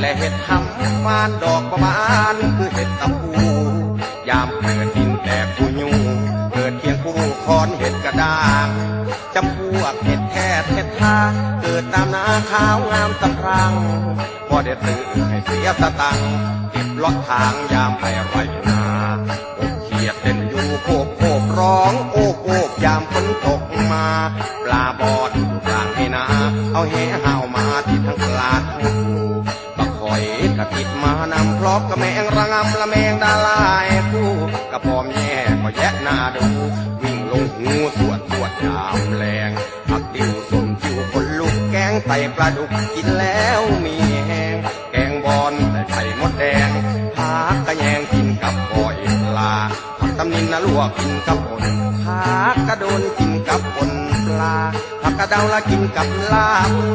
และเห็ดหำฟานดอกประบานคือเห็ดตะปูยามเกิดดินแต่ผู้ยูเกิดเพียงผู้คอนเห็ดกระด้างจำพวกเห็ดแท้เห็ดท่าเกิดตามนาขาวงามสะพรังพอได้ตื่นให้เสียสตังเก็บลอดทางยามไปไรนาอกเขียดเต้นอยู่โคบโคบร้องโอ้โอบยามฝนตกมา ปลาบอดอยู่กลาง เอาเหห้าวมาที่ทั้งกลาดทั้งคูตะคอยกระติดมานำพร้อมกระแมงระงำละแมงดาลายคู่กระพร้อมแย่ก็แยะหน้าดู วิ่งลงหูสวดสวดยามแรงผักติวส้มจิวคนลูกแกงไตปลาดุกกินแล้วมีแหงแกงบอนใส่ไข่มดแดงผักกระแยงกินกับปอยปลาผักตำนินนะลวกกินกับปนผักกระโดนกินกับปนป ลาผักกระเดาละกินกับลาบ